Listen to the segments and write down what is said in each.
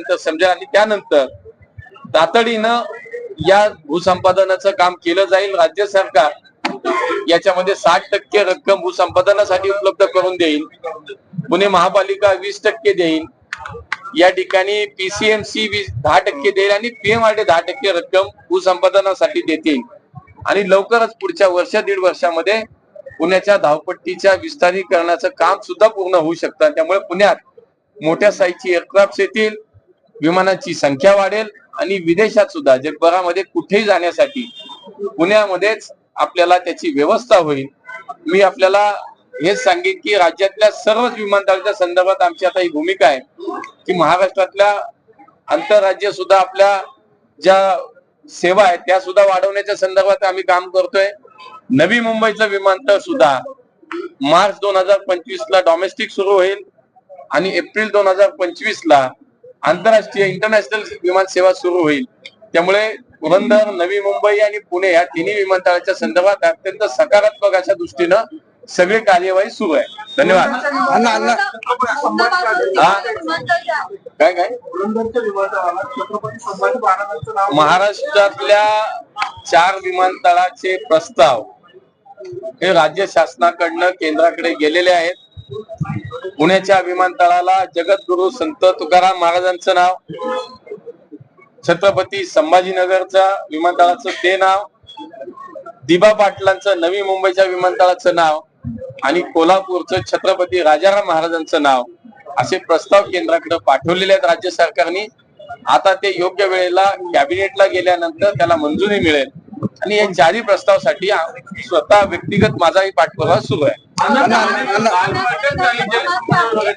नंतर समजेल आणि त्यानंतर तातडीनं या भूसंपादनाचं काम केलं जाईल राज्य सरकार याच्यामध्ये साठ टक्के रक्कम भूसंपादनासाठी उपलब्ध करून देईल पुणे महापालिका वीस टक्के देईल या ठिकाणी पीसीएमसी वीस दहा टक्के देईल आणि पीएमआरडी दहा टक्के रक्कम भूसंपादनासाठी देतील. आणि लवकरच पुढच्या वर्ष दीड वर्षामध्ये पुण्याच्या धावपट्टीच्या विस्तारीकरणाचं काम सुद्धा पूर्ण होऊ शकतं. त्यामुळे पुण्यात मोठ्या साईजची एअरक्राफ्ट येतील विमानांची संख्या वाढेल आणि विदेशात सुद्धा जगभरामध्ये कुठेही जाण्यासाठी पुण्यामध्येच आपल्याला त्याची व्यवस्था होईल. मी आपल्याला हेच सांगेन की राज्यातल्या सर्वच विमानतळाच्या संदर्भात आमची आता ही भूमिका आहे की महाराष्ट्रातल्या आंतरराज्य सुद्धा आपल्या ज्या सेवा आहेत त्या सुद्धा वाढवण्याच्या संदर्भात आम्ही काम करतोय. नवी मुंबईचं विमानतळ सुद्धा मार्च दोन हजार पंचवीस ला डॉमेस्टिक सुरू होईल आणि एप्रिल दोन हजार पंचवीस ला आंतरराष्ट्रीय इंटरनॅशनल विमान सेवा सुरू होईल. त्यामुळे पुरंदर नवी मुंबई आणि पुणे या तिन्ही विमानतळाच्या संदर्भात अत्यंत सकारात्मक अशा दृष्टीनं सगळी कार्यवाही सुरू आहे. धन्यवाद. अण्णा, अण्णा. हा? काय काय? महाराष्ट्रातल्या चार विमानतळाचे प्रस्ताव हे राज्य शासनाकडनं केंद्राकडे गेलेले आहेत. पुण्याच्या विमानतळाला जगद्गुरु संत तुकाराम महाराजांचं नाव छत्रपती संभाजीनगरच्या विमानतळाचं ते नाव दिबा पाटलांचं नवी मुंबईच्या विमानतळाचं नाव आणि कोल्हापूरचं छत्रपती राजाराम महाराजांचं नाव असे प्रस्ताव केंद्राकडे पाठवलेले आहेत राज्य सरकारने. आता ते योग्य वेळेला कॅबिनेटला गेल्यानंतर त्याला मंजुरी मिळेल. आणि या चारही प्रस्तावासाठी स्वतः व्यक्तिगत माझाही पाठपुरावा सुरू आहे.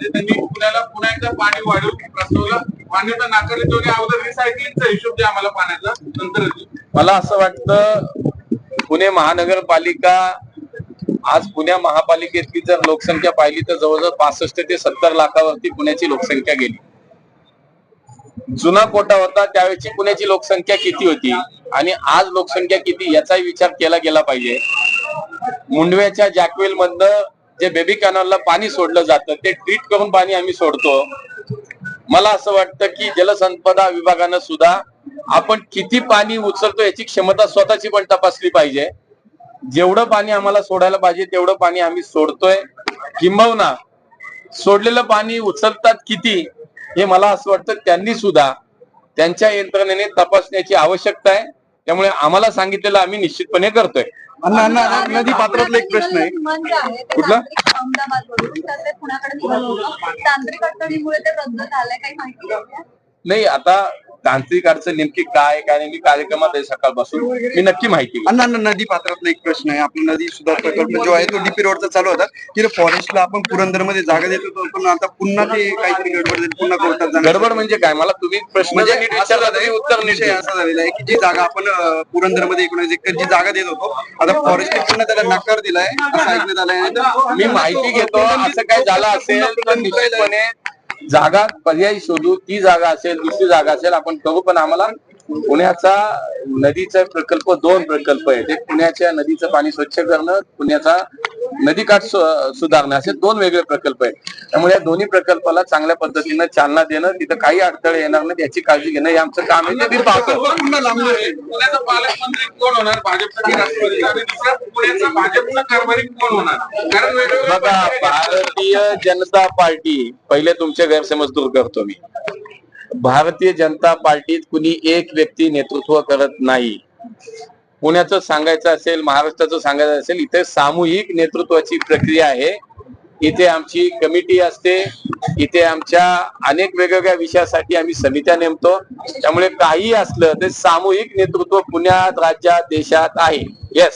त्यांनी पुण्याला पुन्हा एकदा पाणी वाढवून प्रस्तावला मान्यता नाकारली दोन्ही अगोदर रिसायकलिंगचा हिशोब द्या आम्हाला पाण्याचा नंतर मला असं वाटतं पुणे महानगरपालिका आज पुण्या महापालिकेतली जर लोकसंख्या पाहिली तर जवळजवळ पासष्ट ते सत्तर लाखावरती पुण्याची लोकसंख्या गेली जुना कोटा होता त्यावेळेची पुण्याची लोकसंख्या किती होती? आणि आज लोकसंख्या किती याचाही विचार केला गेला पाहिजे. मुंडव्याच्या जॅकवेल मधनं जे बेबी कॅनॉलला पाणी सोडलं जातं ते ट्रीट करून पाणी आम्ही सोडतो. मला असं वाटतं की जलसंपदा विभागानं सुद्धा आपण किती पाणी उचलतो याची क्षमता स्वतःची पण तपासली पाहिजे. जेवढं पाणी आम्हाला सोडायला पाहिजे तेवढं पाणी आम्ही सोडतोय. किंबहुना सोडलेलं पाणी उचलतात किती? हे मला असं वाटतं त्यांनी सुद्धा त्यांच्या यंत्रणेने तपासण्याची आवश्यकता आहे. त्यामुळे आम्हाला सांगितलेलं आम्ही निश्चितपणे करतोय. नदी पात्रातला एक प्रश्न आहे. कुठला? पुण्याकडे तांत्रिक अडचणीमुळे ते रद्द झालंय काही माहिती आहे का? नाही आता तांत्रिक अडचण नेमकी काय काय नेमकी कार्यक्रमात आहे सकाळपासून? मी नक्की माहिती. अण्णा अण्णा नदी पात्रातला एक प्रश्न आहे. आपला नदी सुधार प्रकल्प जो आहे तो डीपी रोडचा चालू होता. तिथे फॉरेस्टला आपण पुरंदरमध्ये जागा देत होतो. पण आता पुन्हा ते काहीतरी गडबड झाली. पुन्हा कोर्टात जाणार गडबड म्हणजे काय? मला तुम्ही प्रश्न म्हणजे नीट असं विचारला तरी उत्तर नीट विषय देईन. असा झालेला आहे की जी जागा आपण पुरंदरमध्ये एकोणीस एकर जी जागा देत होतो. आता फॉरेस्ट पुन्हा त्याला नकार दिलाय. असं ऐकण्यात आलंय. मी माहिती घेतो. असं काय झालं असेल तर निश्चितपणे जागा पर्यायी शोधू ती जागा असेल दुसरी जागा असेल आपण करू पण आम्हाला पुण्याचा नदीचा प्रकल्प दोन प्रकल्प आहेत. ते पुण्याच्या नदीचं पाणी स्वच्छ करणं पुण्याचा नदीकाठ सुधारणं असे दोन वेगळे प्रकल्प आहेत. त्यामुळे या दोन्ही प्रकल्पाला चांगल्या पद्धतीनं चालना देणं तिथं काही अडथळे येणार नाही याची काळजी घेणं हे आमचं काम आहे. मी पाहतो. लांबलोय पुण्याचा पालकमंत्री कोण होणार? भाजपचा भाजपचा कारभारी कोण होणार? कारण बघा भारतीय जनता पार्टी पहिले तुमचे गैरसमज दूर करतो मी. भारतीय जनता पार्टीत कुणी एक व्यक्ती नेतृत्व करत नाही. पुण्याचं सांगायचं असेल महाराष्ट्राचं सांगायचं असेल इथे सामूहिक नेतृत्वाची प्रक्रिया आहे. इथे आमची कमिटी असते. इथे आमच्या अनेक वेगवेगळ्या विषयासाठी आम्ही समित्या नेमतो. त्यामुळे काही असलं ते सामूहिक नेतृत्व पुण्यात राज्यात देशात आहे. येस